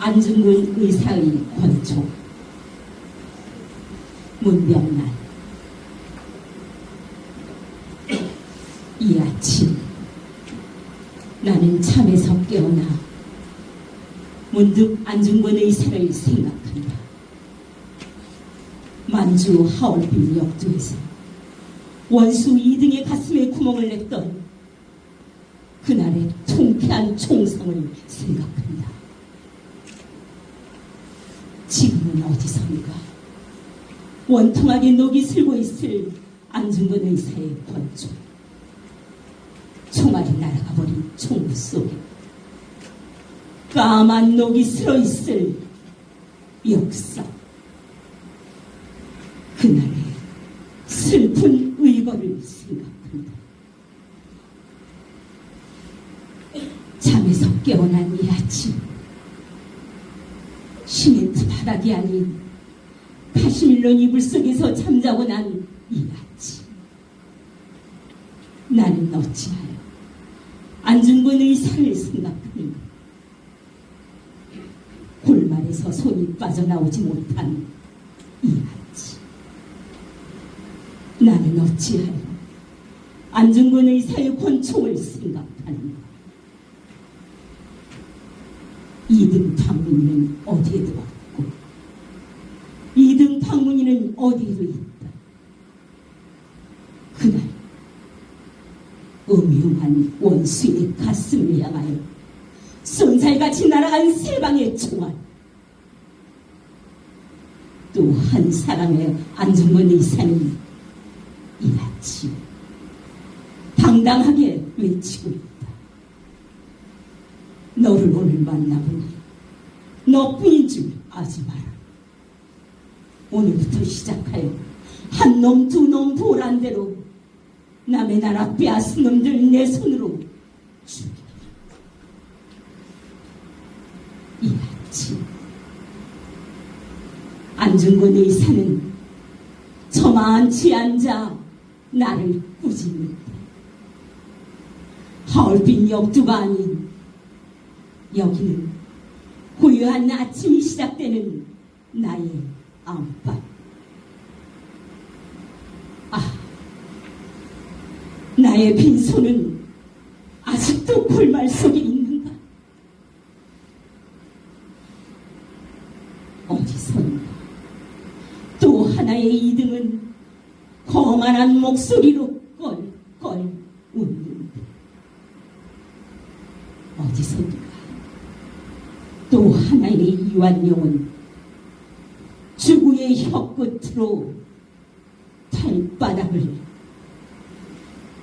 안중근 의사의 권총 문병란 이 아침 나는 잠에서 깨어나 문득 안중근 의사를 생각한다. 만주 하얼빈 역주에서 원수 이등의 가슴에 구멍을 냈던 그날의 통쾌한 총성을 생각한다. 지금은 어디선가 원통하게 녹이 슬고 있을 안중근 의사의 권총. 총알이 날아가 버린 총 속에 까만 녹이 슬어 있을 역사. 그날의 슬픈 의거를 생각한다. 잠에서 깨어난 이 아침 시멘트 바닥이 아닌 81년 이불 속에서 잠자고 난 이 아침. 나는 어찌하여 안중근 의사를 생각하는가 골말에서 손이 빠져나오지 못한 이 아침. 나는 어찌하여 안중근 의사의 권총을 생각하는가 이등 방문이는 어디에 들었고 이등 방문이는 어디에도 있다. 그날 음흉한 원수의 가슴을 향하여 손살같이 날아간 세 방의 총알 또 한 사람의 안중근 의사는 이 아침 당당하게 외치고. 너를 오늘 만나보니 너뿐인 줄 아지 마라. 오늘부터 시작하여 한 놈, 두 놈 보란 대로 남의 나라 빼앗은 놈들 내 손으로 죽이라. 이 아침 안중근 의사는 저만치 앉아 나를 꾸짖는다. 하얼빈 역두가 아닌 여기는 고요한 아침이 시작되는 나의 안방. 아, 나의 빈손은 아직도 골말 속에 있는가? 어디선가 또 하나의 이등은 거만한 목소리로 껄껄 웃는다. 어디선가 또 하나의 이완용은 주구의 혀끝으로 발바닥을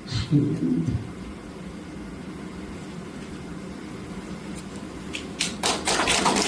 핥는다.